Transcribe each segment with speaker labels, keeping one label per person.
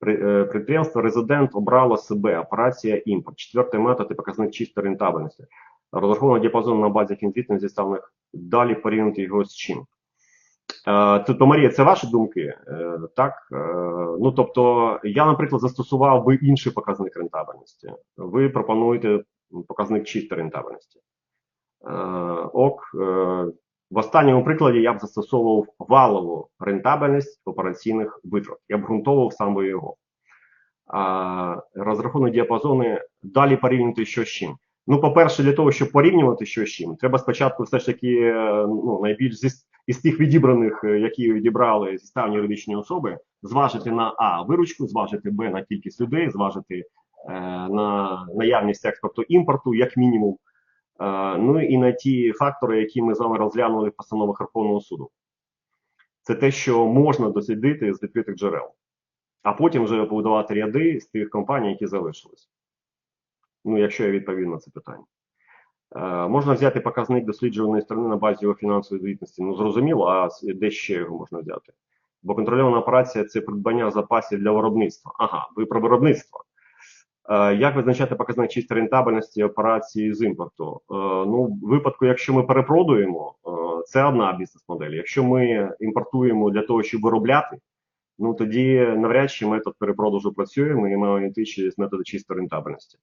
Speaker 1: При- е, Резидент обрало себе операція імпорт. Четвертий метод і показник чистої рентабельності. Розраховано діапазон на базі фінзвітних зіставних. Далі порівняти його з чим. Тобто, Марія, це ваші думки? Е, Так? Е, Ну, тобто, я, наприклад, застосував би інший показник рентабельності. Ви пропонуєте показник чистої рентабельності. Ок. В останньому прикладі я б застосовував валову рентабельність операційних витрат. Я б ґрунтовував саме його. А, розрахунок діапазони далі порівняти що з чим. Ну, по-перше, для того, щоб порівнювати що з чим, треба спочатку все ж таки ну, найбільш зі, із тих відібраних, е, які відібрали зіставні юридичні особи, зважити на А виручку, зважити Б на кількість людей, зважити е, на наявність експорту імпорту, як мінімум. Е, ну і на ті фактори, які ми з вами розглянули в постановах Верховного суду. Це те, що можна дослідити з відкритих джерел, а потім вже побудувати ряди з тих компаній, які залишились. Ну, якщо я відповів на це питання. Е, можна взяти показник досліджуваної сторони на базі його фінансової звітності. Ну, зрозуміло, а де ще його можна взяти? Бо контрольована операція це придбання запасів для виробництва. Ага, ви про виробництво. Е, Як визначати показник чистої рентабельності операції з імпорту? Е, Ну, в випадку, якщо ми перепродуємо, е, це одна бізнес-модель. Якщо ми імпортуємо для того, щоб виробляти, ну тоді навряд чи метод перепродажу працює. Ми маємо йти через методи чистої рентабельності.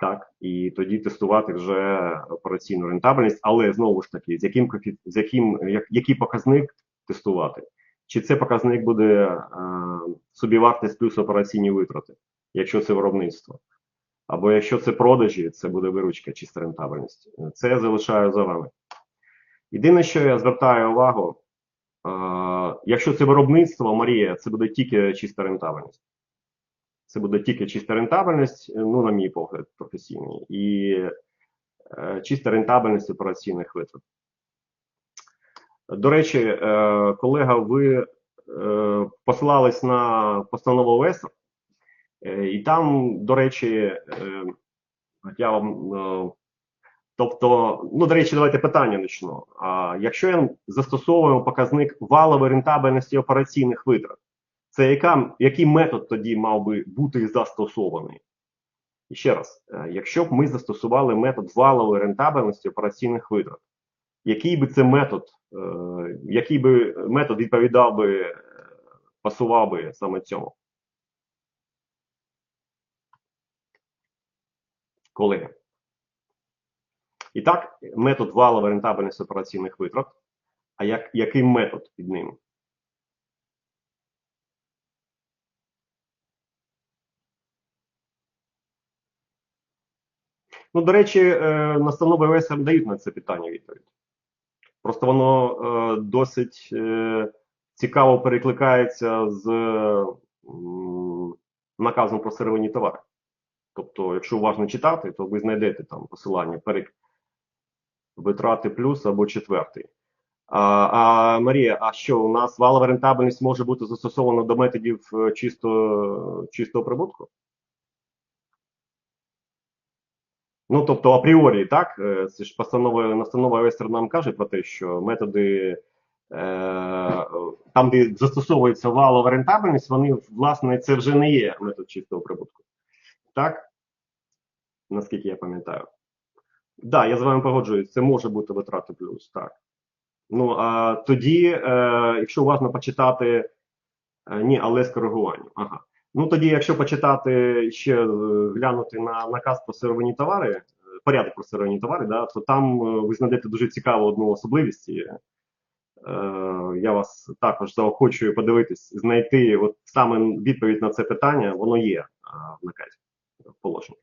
Speaker 1: Так, і тоді тестувати вже операційну рентабельність, але знову ж таки, з яким з яким як, який показник тестувати? Чи це показник буде е, собівартість плюс операційні витрати, якщо це виробництво? Або якщо це продажі, це буде виручка чиста рентабельність. Це я залишаю за вами. Єдине, що я звертаю увагу, е, якщо це виробництво, Марія, це буде тільки чиста рентабельність. Це буде тільки чиста рентабельність, ну, на мій погляд, професійний, і е, чиста рентабельність операційних витрат. До речі, е, колега, ви посилались на постанову ОЕС, е, і там, до речі, е, я вам. Е, тобто, ну, до речі, давайте питання почну. Якщо я застосовуємо показник валової рентабельності операційних витрат, це яка, який метод тоді мав би бути застосований? І ще раз, е, якщо б ми застосували метод валової рентабельності операційних витрат, який би це метод, е, який би метод відповідав би, е, пасував би саме цьому? Колеги. І так, метод валової рентабельності операційних витрат. А як, який метод під ним? Ну, до речі, е, настанови ОСР дають на це питання відповідь. Просто воно е, досить е, цікаво перекликається з наказом про сировинні товари. Тобто, якщо уважно читати, то ви знайдете там посилання перек витрати плюс або четвертий. А, а Марія, а що у нас валова рентабельність може бути застосована до методів е, чисто, чистого прибутку? Ну, тобто, апріорі, так, е, це ж постанова, настанова Вестер нам каже про те, що методи, е, там, де застосовується валова рентабельність, вони, власне, це вже не є метод чистого прибутку. Так? Наскільки я пам'ятаю. Так, да, я з вами погоджуюсь, це може бути витрати плюс, так. Ну, а тоді, е, якщо уважно почитати, е, ні, але з коригуванням. Ага. Ну тоді, якщо почитати ще е, глянути на наказ про сировинні товари, е, порядок про сировинні товари, да, то там е, ви знайдете дуже цікаву одну особливість. Е, я вас також заохочую подивитись, знайти от саме відповідь на це питання, воно є в наказі в положенні.